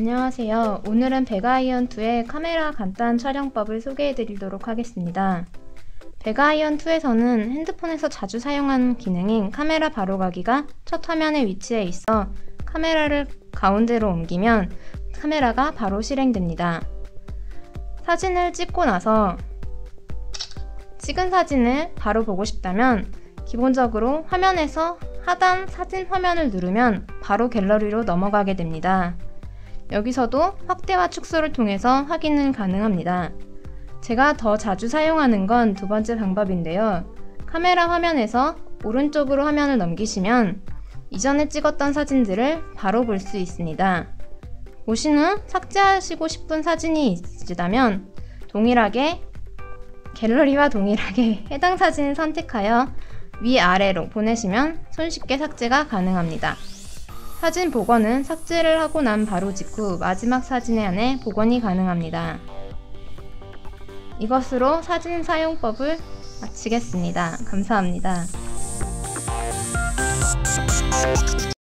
안녕하세요. 오늘은 베가이언2의 카메라 간단 촬영법을 소개해 드리도록 하겠습니다. 베가이언2에서는 핸드폰에서 자주 사용하는 기능인 카메라 바로가기가 첫 화면에 위치해 있어 카메라를 가운데로 옮기면 카메라가 바로 실행됩니다. 사진을 찍고 나서 찍은 사진을 바로 보고 싶다면 기본적으로 화면에서 하단 사진 화면을 누르면 바로 갤러리로 넘어가게 됩니다. 여기서도 확대와 축소를 통해서 확인은 가능합니다. 제가 더 자주 사용하는 건 두 번째 방법인데요. 카메라 화면에서 오른쪽으로 화면을 넘기시면 이전에 찍었던 사진들을 바로 볼 수 있습니다. 보신 후 삭제하시고 싶은 사진이 있으시다면 동일하게 갤러리와 동일하게 해당 사진을 선택하여 위아래로 보내시면 손쉽게 삭제가 가능합니다. 사진 복원은 삭제를 하고 난 바로 직후 마지막 사진에 한해 복원이 가능합니다. 이것으로 사진 사용법을 마치겠습니다. 감사합니다.